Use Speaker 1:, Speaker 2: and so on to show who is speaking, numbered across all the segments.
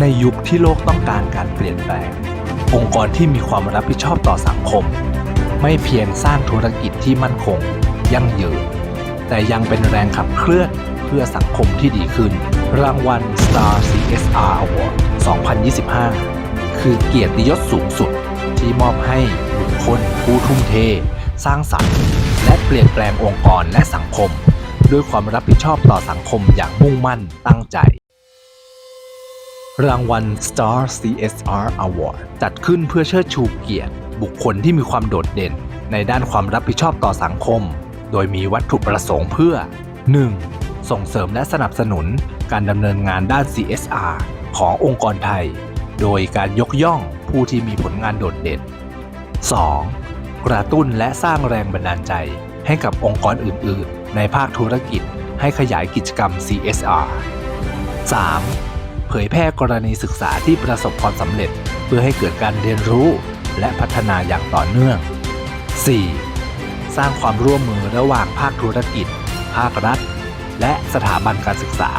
Speaker 1: ในยุคที่โลกต้องการการเปลี่ยนแปลง องค์กรที่มีความรับผิดชอบต่อสังคม ไม่เพียงสร้างธุรกิจที่มั่นคง ยั่งยืนแต่ยังเป็นแรงขับเคลื่อนเพื่อสังคมที่ดีขึ้น รางวัล Star CSR Award 2025 คือเกียรติยศสูงสุดที่มอบให้บุคคลผู้ทุ่มเท สร้างสรรค์ และเปลี่ยนแปลงองค์กรและสังคม ด้วยความรับผิดชอบต่อสังคมอย่างมุ่งมั่นตั้งใจ รางวัล Star CSR Award จัดขึ้นเพื่อเชิดชูเกียรติ บุคคลที่มีความโดดเด่น ในด้านความรับผิดชอบต่อสังคม โดยมีวัตถุประสงค์เพื่อ 1. ส่งเสริมและสนับสนุนการดำเนินงานด้าน CSR ขององค์กรไทย โดยการยกย่องผู้ที่มีผลงานโดดเด่น 2. กระตุ้นและสร้างแรงบันดาลใจให้กับองค์กรอื่น ๆ ในภาคธุรกิจให้ขยายกิจกรรม CSR 3. เผยแพร่กรณีศึกษาที่ประสบความสำเร็จ เพื่อให้เกิดการเรียนรู้และพัฒนาอย่างต่อเนื่อง 4. สร้างความร่วมมือระหว่างภาคธุรกิจ ภาครัฐ และสถาบันการศึกษา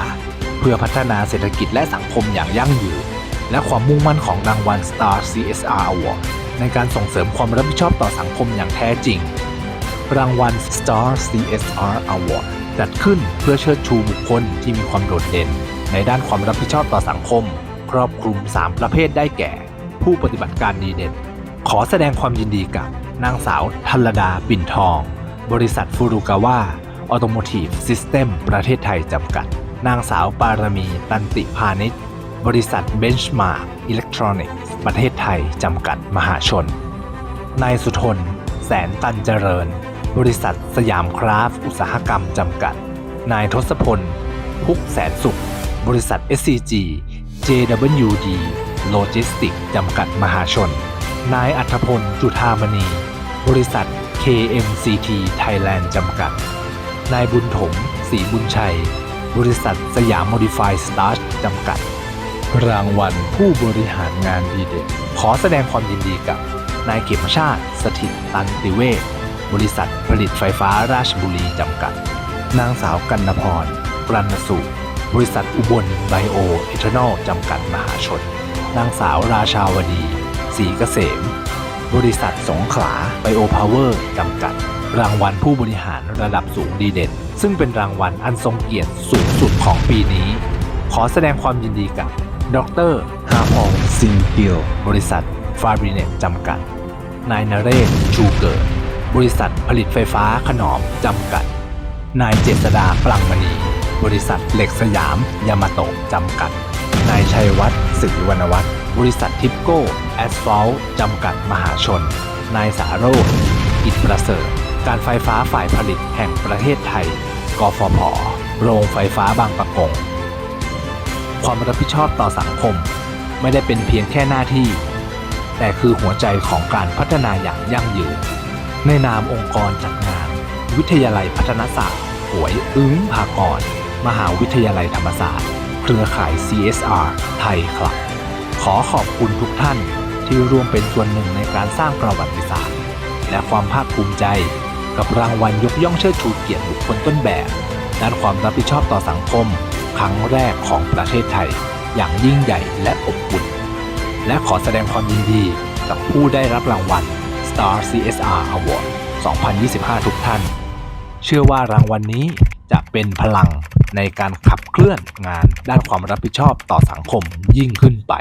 Speaker 1: เพื่อพัฒนาเศรษฐกิจและสังคมอย่างยั่งยืนและความมุ่งมั่นของรางวัล Star CSR Award ในการส่งเสริมความรับผิดชอบต่อสังคมอย่างแท้จริง รางวัล Star CSR Award จัดขึ้นเพื่อเชิดชูบุคคลที่มีความโดดเด่น ในด้านความรับผิดชอบต่อสังคม ครอบคลุม 3 ประเภทได้แก่ ผู้ปฏิบัติการดีเด่น ขอแสดงความยินดีกับ นางสาวทัลดาปิ่นทอง บริษัทฟูรุกาวาออโตโมทีฟซิสเต็มประเทศไทยจำกัด นางสาวปารมี ตันติพาณิชย์บริษัทเบนช์มาร์กอิเล็กทรอนิกส์ประเทศไทย จำกัดมหาชน นายสุทน แสนตันเจริญ บริษัทสยามคราฟอุตสาหกรรม จำกัด นายทศพล พุกแสนสุข บริษัท SCG JWD โลจิสติกจำกัดมหาชน นายอัธพล จุธามณี บริษัท KMCT Thailand จำกัด นายบุญถมศรีบุญชัย บริษัทสยามโมดิฟายสตาร์จำกัด รางวัลผู้บริหารงานดีเด่น ขอแสดงความยินดีกับ นายเขมชาติ สถิตตันติเวชบริษัทผลิตไฟฟ้าราชบุรีจำกัด นางสาวกันนพรกรันสู บริษัทอุบลไบโอเอทานอลจำกัดมหาชน นางสาวราชาวดีศรีเกษม บริษัทสงขลาไบโอพาวเวอร์จำกัด รางวัลผู้บริหารระดับสูงดีเด่น ซึ่งเป็นรางวัลอันทรงเกียรติสูงสุดของปีนี้ ขอแสดงความยินดีกับ ดรฮาพองซิงเกียวบริษัทฟาบริเนตจำกัด นายนเรศชูเกิด บริษัทผลิตไฟฟ้าขนอมจำกัด นายเจษดาปลังมณี บริษัทเหล็กสยาม ยามาโตะจำกัด นายชัยวัฒน์ศิริวรรณวัฒน์บริษัททิปโก้ แอสฟอลจำกัดมหาชน นายสาโรจน์อิตประเสริฐ การไฟฟ้าฝ่ายผลิตแห่งประเทศไทย กฟผ โรงไฟฟ้าบางประกง ความรับผิดชอบต่อสังคม ไม่ได้เป็นเพียงแค่หน้าที่ แต่คือหัวใจของการพัฒนาอย่างยั่งยืน ในนามองค์กรจัดงาน วิทยาลัยพัฒนศาสตร์หวยอึ้งภากร มหาวิทยาลัยธรรมศาสตร์ เครือข่าย CSR ไทยคลับ ขอขอบคุณทุกท่านที่ร่วมเป็นส่วนหนึ่งในการสร้างประวัติศาสตร์ และความภาคภูมิใจ กับรางวัลยกย่องเชิดชูเกียรติบุคคลต้นแบบ ด้านความรับผิดชอบต่อสังคม ครั้งแรกของประเทศไทย อย่างยิ่งใหญ่และอบอุ่น และขอแสดงความยินดีกับผู้ได้รับรางวัล Star CSR Award 2025 ทุกท่าน เชื่อว่ารางวัลนนี้จะเป็นพลัง ในการขับเคลื่อนงานด้านความรับผิดชอบต่อสังคมยิ่งขึ้นไป